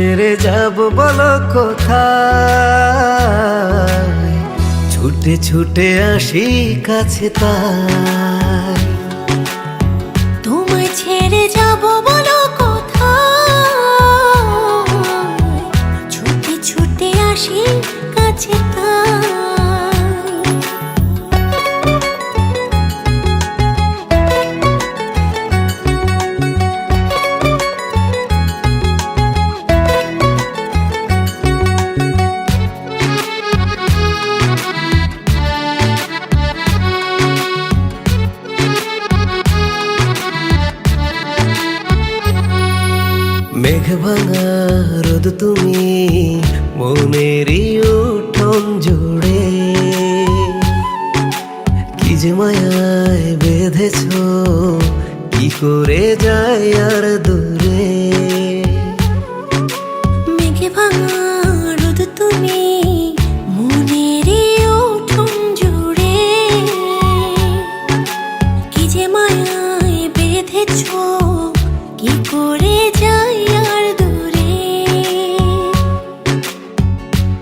ছেড়ে যাব বলো কোথায়? ছুটে ছুটে আসি কাছে তাই ভাঙা রোদ তুমি মনেরই উঠোন জুড়ে। কি যে মায়ায় বেঁধেছ, কি করে যায় আর দূরে। মেঘে ভাঙা রোদ তুমি মনের উঠুন জুড়ে। কি যে মায়ায় বেঁধেছ, কি করে যাই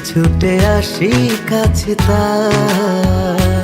ছুটে আসি কাছে তাই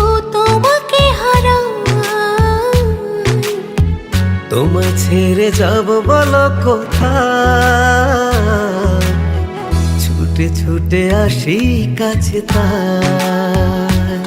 ছেড়ে যাব বলো কোথা ছুটে ছুটে আসি কাছে তাই